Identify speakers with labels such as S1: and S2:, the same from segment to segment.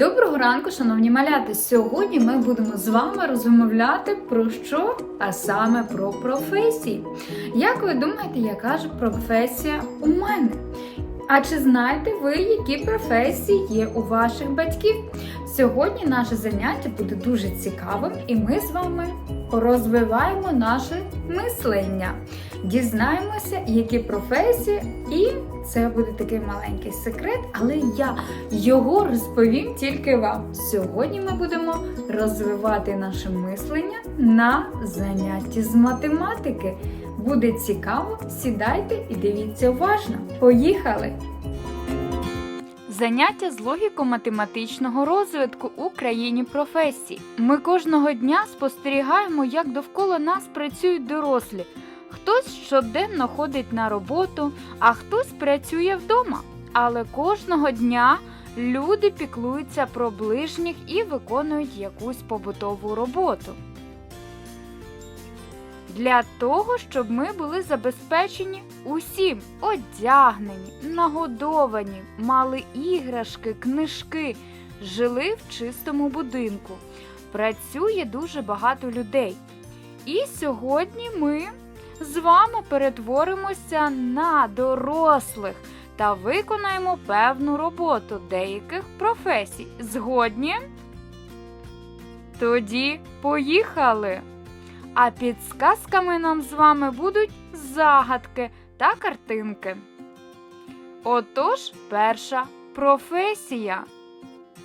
S1: Доброго ранку, шановні маляти! Сьогодні ми будемо з вами розмовляти про що? А саме про професії. Як ви думаєте, яка ж професія у мене? А чи знаєте ви, які професії є у ваших батьків? Сьогодні наше заняття буде дуже цікавим, і ми з вами розвиваємо наше мислення. Дізнаємося, які професії, і це буде такий маленький секрет, але я його розповім тільки вам. Сьогодні ми будемо розвивати наше мислення на занятті з математики. Буде цікаво, сідайте і дивіться уважно. Поїхали! Заняття з логіко-математичного розвитку у країні професій. Ми кожного дня спостерігаємо, як довкола нас працюють дорослі. Хтось щоденно ходить на роботу, а хтось працює вдома. Але кожного дня люди піклуються про ближніх і виконують якусь побутову роботу. Для того, щоб ми були забезпечені усім, одягнені, нагодовані, мали іграшки, книжки, жили в чистому будинку. Працює дуже багато людей. І сьогодні ми з вами перетворимося на дорослих та виконаємо певну роботу деяких професій. Згодні? Тоді поїхали! А підсказками нам з вами будуть загадки та картинки. Отож, перша професія.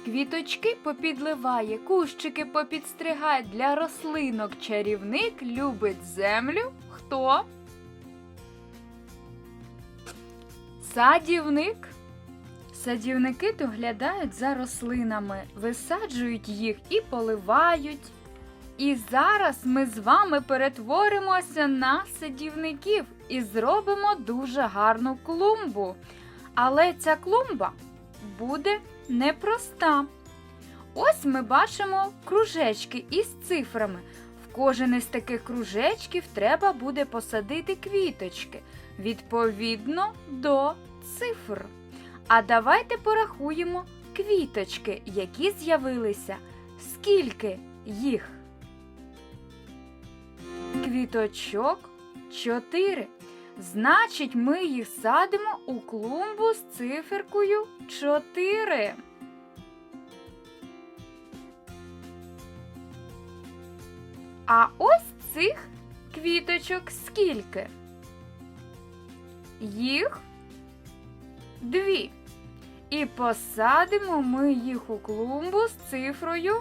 S1: Квіточки попідливає, кущики попідстригає для рослинок чарівник любить землю. Хто? Садівник. Садівники доглядають за рослинами, висаджують їх і поливають. І зараз ми з вами перетворимося на садівників і зробимо дуже гарну клумбу. Але ця клумба буде непроста. Ось ми бачимо кружечки із цифрами. Кожен із таких кружечків треба буде посадити квіточки відповідно до цифр. А давайте порахуємо квіточки, які з'явилися. Скільки їх? Квіточок 4. Значить, ми їх садимо у клумбу з циферкою 4. А ось цих квіточок скільки? Їх дві. І посадимо ми їх у клумбу з цифрою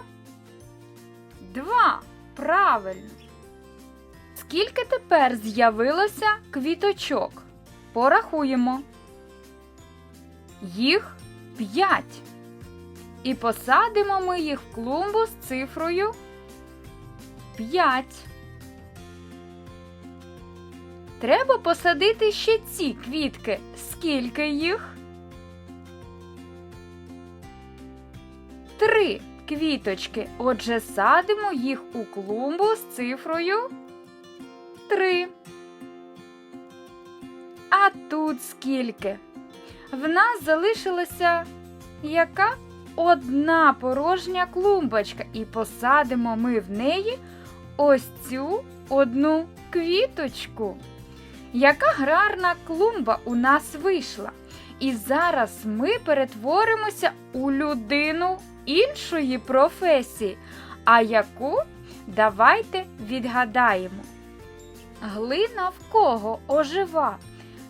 S1: 2. Правильно. Скільки тепер з'явилося квіточок? Порахуємо. Їх 5. І посадимо ми їх в клумбу з цифрою 5. Треба посадити ще ці квітки. Скільки їх? Три квіточки. Отже, садимо їх у клумбу з цифрою 3. А тут скільки? В нас залишилася яка? Одна порожня клумбочка, і посадимо ми в неї ось цю одну квіточку. Яка гарна клумба у нас вийшла. І зараз ми перетворимося у людину іншої професії. А яку давайте відгадаємо. Глина в кого ожива,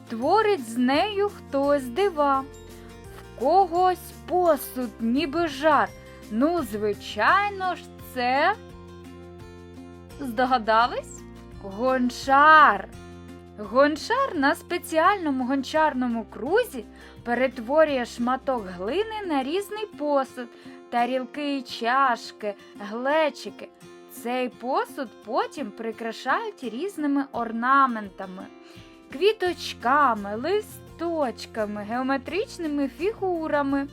S1: творить з нею хтось дива, в когось посуд, ніби жар. Ну, звичайно ж, це. Здогадались? Гончар. Гончар на спеціальному гончарному крузі перетворює шматок глини на різний посуд, тарілки і чашки, глечики. Цей посуд потім прикрашають різними орнаментами, квіточками, листочками, геометричними фігурами.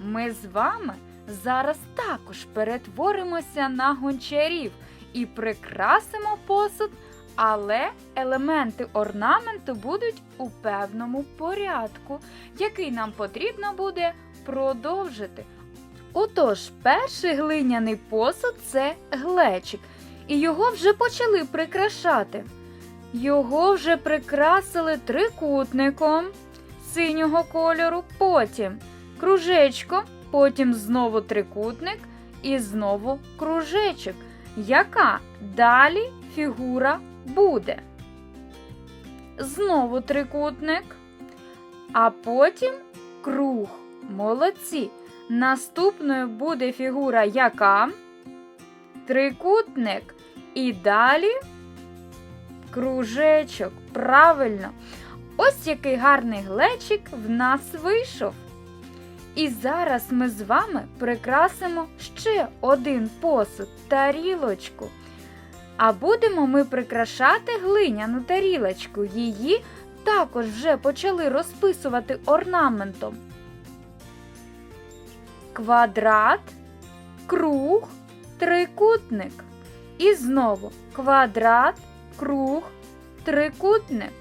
S1: Ми з вами зараз також перетворимося на гончарів і прикрасимо посуд, але елементи орнаменту будуть у певному порядку, який нам потрібно буде продовжити. Отож, перший глиняний посуд це глечик, і його вже почали прикрашати. Його вже прикрасили трикутником синього кольору, потім кружечко, потім знову трикутник і знову кружечок. Яка далі фігура буде? Знову трикутник, а потім круг. Молодці. Наступною буде фігура яка? Трикутник. І далі кружечок. Правильно. Ось який гарний глечик в нас вийшов. І зараз ми з вами прикрасимо ще один посуд тарілочку. А будемо ми прикрашати глиняну тарілочку. Її також вже почали розписувати орнаментом. Квадрат, круг, трикутник. І знову квадрат, круг, трикутник.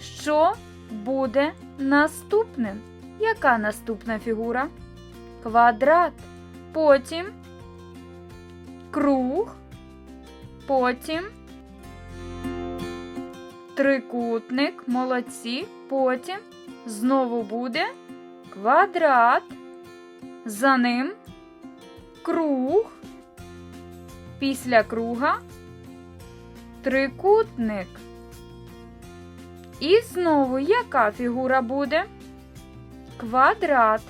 S1: Що буде наступним? Яка наступна фігура? Квадрат. Потім круг. Потім трикутник. Молодці. Потім знову буде квадрат. За ним круг. Після круга трикутник. І знову яка фігура буде? Квадрат.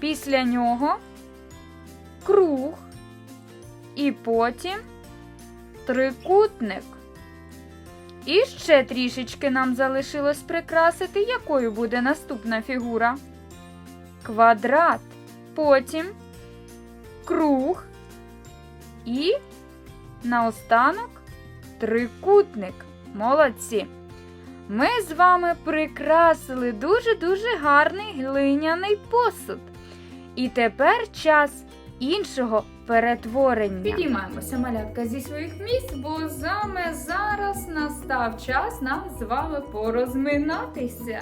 S1: Після нього круг. І потім трикутник. І ще трішечки нам залишилось прикрасити, якою буде наступна фігура. Квадрат. Потім круг. І наостанок трикутник. Молодці. Ми з вами прикрасили дуже-дуже гарний глиняний посуд. І тепер час іншого перетворення. Підіймаємося, малятка, зі своїх місць, бо саме зараз настав час нам з вами порозминатися.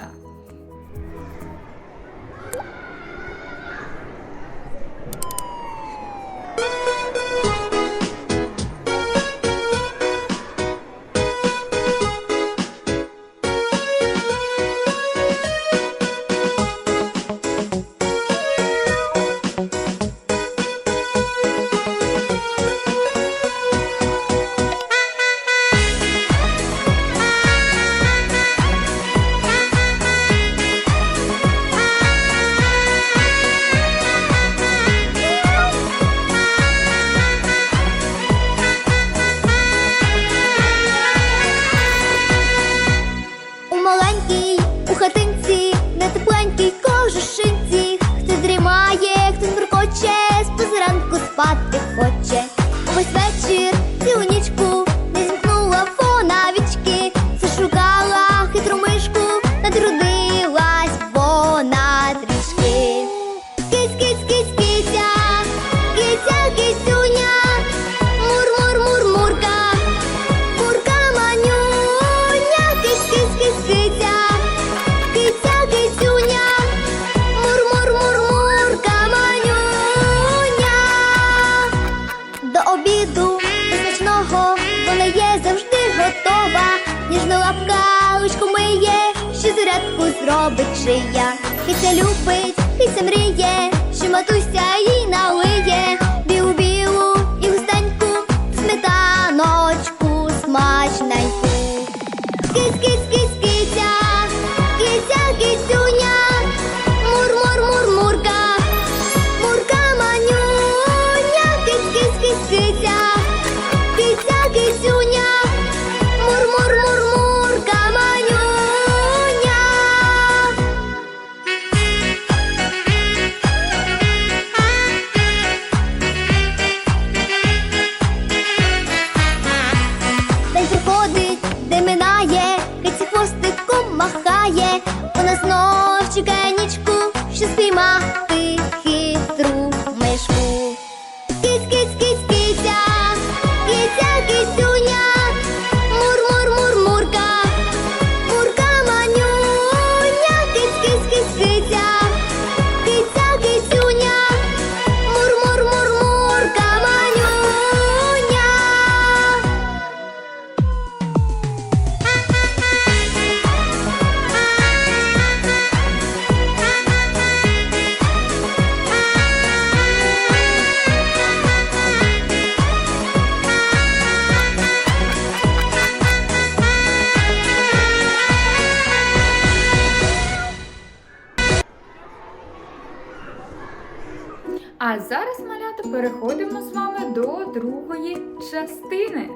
S1: А зараз, малята, переходимо з вами до другої частини.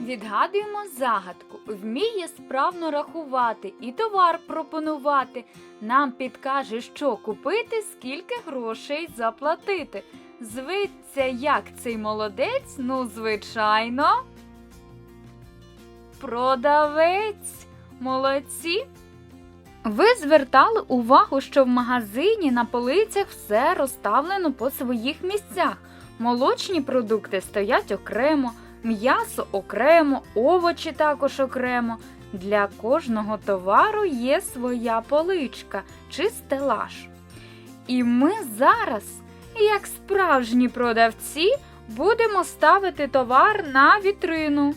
S1: Відгадуємо загадку. Вміє справно рахувати і товар пропонувати. Нам підкаже, що купити, скільки грошей заплатити. Зветься, як цей молодець, ну, звичайно. Продавець. Молодці. Ви звертали увагу, що в магазині на полицях все розставлено по своїх місцях. Молочні продукти стоять окремо, м'ясо окремо, овочі також окремо. Для кожного товару є своя поличка чи стелаж. І ми зараз, як справжні продавці, будемо ставити товар на вітрину.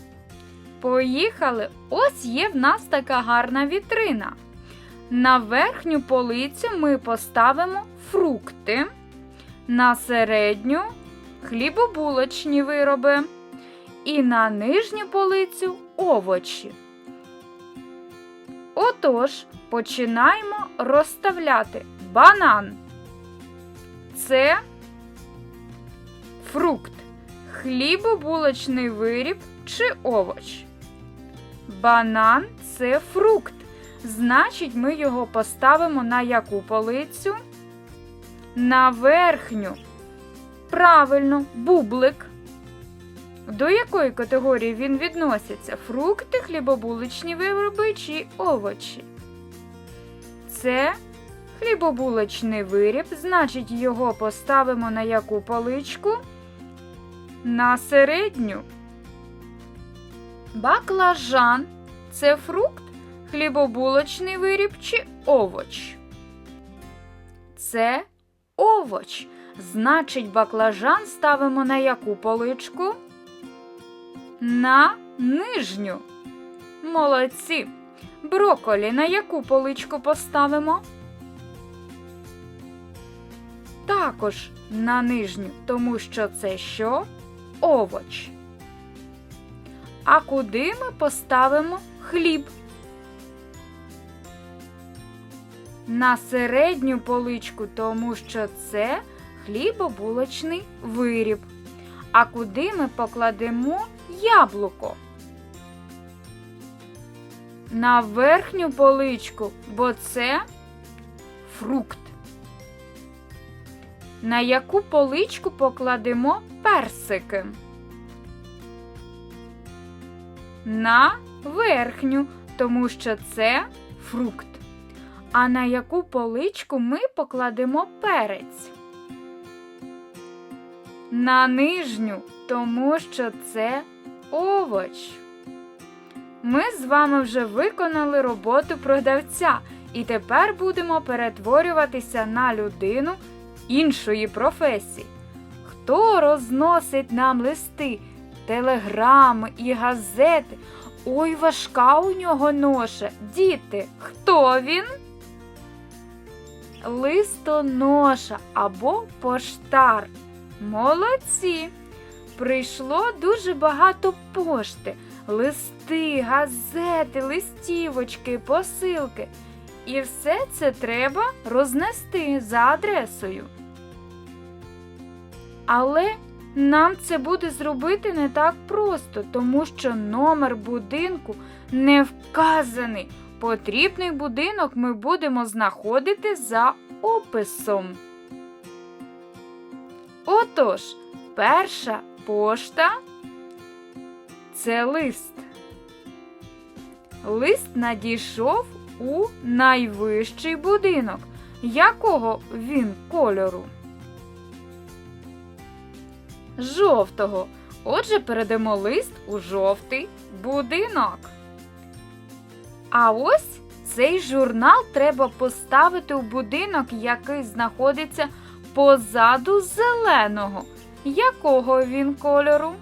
S1: Поїхали! Ось є в нас така гарна вітрина. На верхню полицю ми поставимо фрукти, на середню хлібобулочні вироби і на нижню полицю овочі. Отож, починаємо розставляти банан. Це фрукт, хлібобулочний виріб чи овоч. Банан це фрукт. Значить, ми його поставимо на яку полицю? На верхню. Правильно, бублик. До якої категорії він відноситься? Фрукти, хлібобулочні вироби чи овочі? Це хлібобулочний виріб, значить, його поставимо на яку поличку? На середню. Баклажан це фрукт, хлібобулочний виріб чи овоч? Це овоч. Значить, баклажан ставимо на яку поличку? На нижню. Молодці. Броколі на яку поличку поставимо? Також на нижню, тому що це що? Овоч. А куди ми поставимо хліб? На середню поличку, тому що це хлібобулочний виріб. А куди ми покладемо яблуко? На верхню поличку, бо це фрукт. На яку поличку покладемо персики? На верхню, тому що це фрукт. А на яку поличку ми покладемо перець? На нижню, тому що це овоч. Ми з вами вже виконали роботу продавця, і тепер будемо перетворюватися на людину іншої професії. Хто розносить нам листи, телеграми і газети? Ой, важка у нього ноша. Діти, хто він? Листоноша або поштар. Молодці! Прийшло дуже багато пошти, листи, газети, листівочки, посилки. І все це треба рознести за адресою. Але нам це буде зробити не так просто, тому що номер будинку не вказаний. Потрібний будинок ми будемо знаходити за описом. Отож, перша пошта це лист. Лист надійшов у найвищий будинок. Якого він кольору? Жовтого. Отже, передамо лист у жовтий будинок. А ось цей журнал треба поставити у будинок, який знаходиться позаду зеленого. Якого він кольору?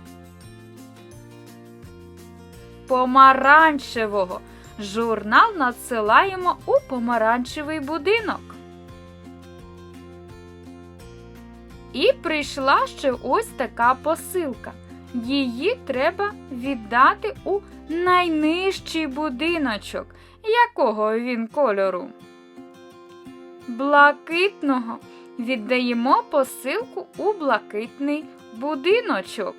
S1: Помаранчевого. Журнал надсилаємо у помаранчевий будинок. І прийшла ще ось така посилка. Її треба віддати у найнижчий будиночок. Якого він кольору? Блакитного. віддаємо посилку у блакитний будиночок.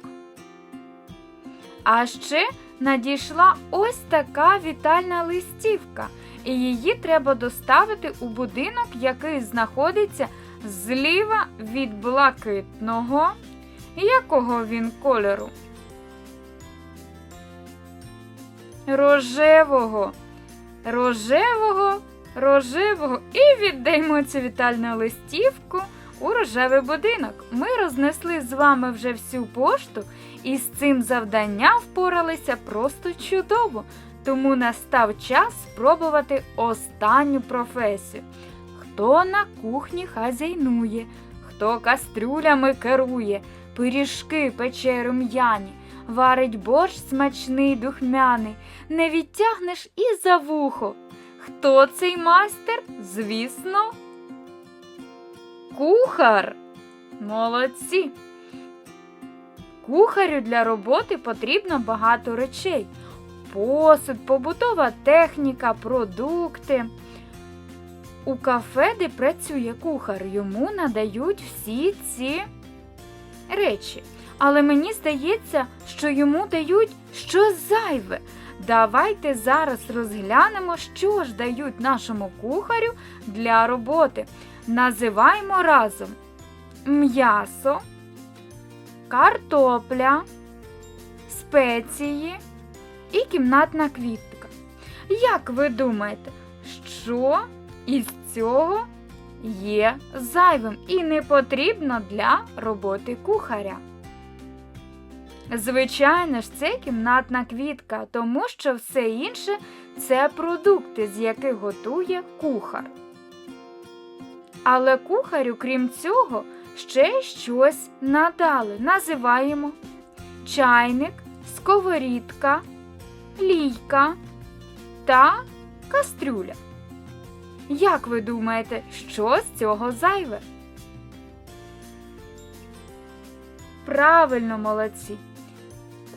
S1: А ще надійшла ось така вітальна листівка, і її треба доставити у будинок, який знаходиться зліва від блакитного. Якого він кольору? Рожевого. Рожевого, рожевого і віддаємо цю вітальну листівку у рожевий будинок. Ми рознесли з вами вже всю пошту і з цим завданням впоралися просто чудово. Тому настав час спробувати останню професію. Хто на кухні хазяйнує, хто кастрюлями керує, пиріжки пече рум'яні, варить борщ смачний духмяний, не відтягнеш і за вухо. Хто цей майстер? Звісно, кухар. Молодці. Кухарю для роботи потрібно багато речей: посуд, побутова техніка, продукти. У кафе, де працює кухар, йому надають всі ці речі. Але мені здається, що йому дають щось зайве. Давайте зараз розглянемо, що ж дають нашому кухарю для роботи. Називаємо разом м'ясо, картопля, спеції і кімнатна квітка. Як ви думаєте, що із цього є зайвим і не потрібно для роботи кухаря? Звичайно ж, це кімнатна квітка, тому що все інше це продукти, з яких готує кухар. Але кухарю, крім цього, ще щось надали. Називаємо чайник, сковорідка, лійка та кастрюля. Як ви думаєте, що з цього зайве? Правильно, молодці.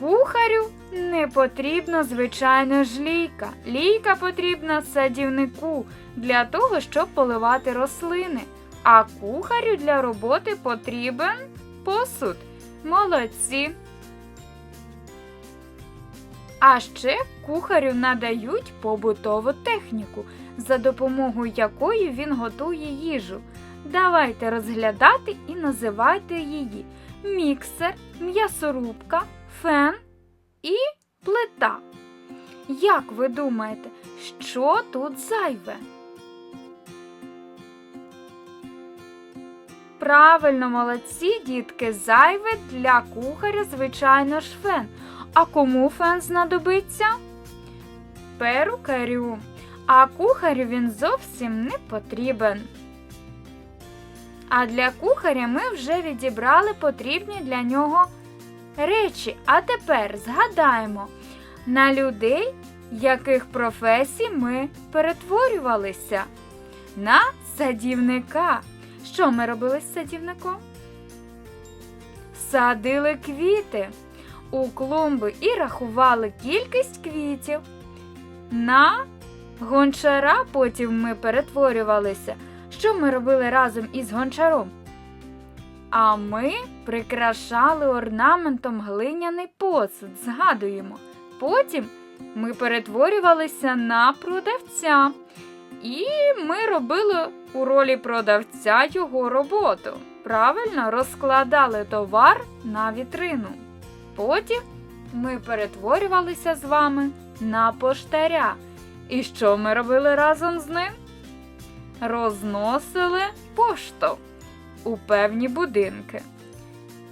S1: Кухарю не потрібна звичайно ж лійка. Лійка потрібна садівнику для того, щоб поливати рослини. А кухарю для роботи потрібен посуд. Молодці. А ще кухарю надають побутову техніку, за допомогою якої він готує їжу. Давайте розглядати і називайте її міксер, м'ясорубка, фен і плита. Як ви думаєте, що тут зайве? Правильно, молодці, дітки, зайве для кухаря, звичайно ж, фен. А кому фен знадобиться? Перукарю. А кухарю він зовсім не потрібен. А для кухаря ми вже відібрали потрібні для нього речі. А тепер згадаємо на людей, яких професій ми перетворювалися. На садівника. Що ми робили з садівником? Садили квіти у клумби і рахували кількість квітів. На гончара потім ми перетворювалися. Що ми робили разом із гончаром? А ми прикрашали орнаментом глиняний посуд, згадуємо. Потім ми перетворювалися на продавця. І ми робили у ролі продавця його роботу. Правильно розкладали товар на вітрину. Потім ми перетворювалися з вами на поштаря. І що ми робили разом з ним? Розносили пошту у певні будинки.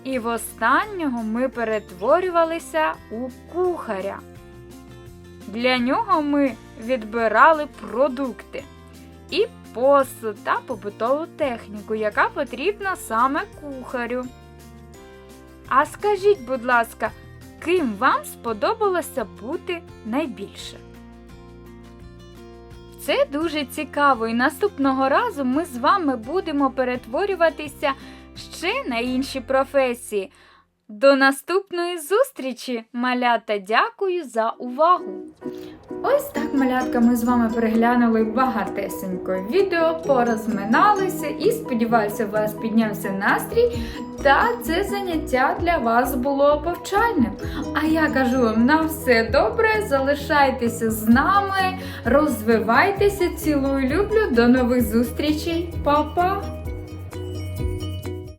S1: І в останнього ми перетворювалися у кухаря. Для нього ми відбирали продукти і посуд та побутову техніку, яка потрібна саме кухарю. А скажіть, будь ласка, ким вам сподобалося бути найбільше? Це дуже цікаво, і наступного разу ми з вами будемо перетворюватися ще на інші професії. До наступної зустрічі, малята! Дякую за увагу! Ось так, малятка, ми з вами переглянули багатесенько відео, порозминалися і сподіваюся, у вас піднявся настрій. Та це заняття для вас було повчальним. А я кажу вам на все добре, залишайтеся з нами, розвивайтеся, цілую, люблю. До нових зустрічей, Па-па!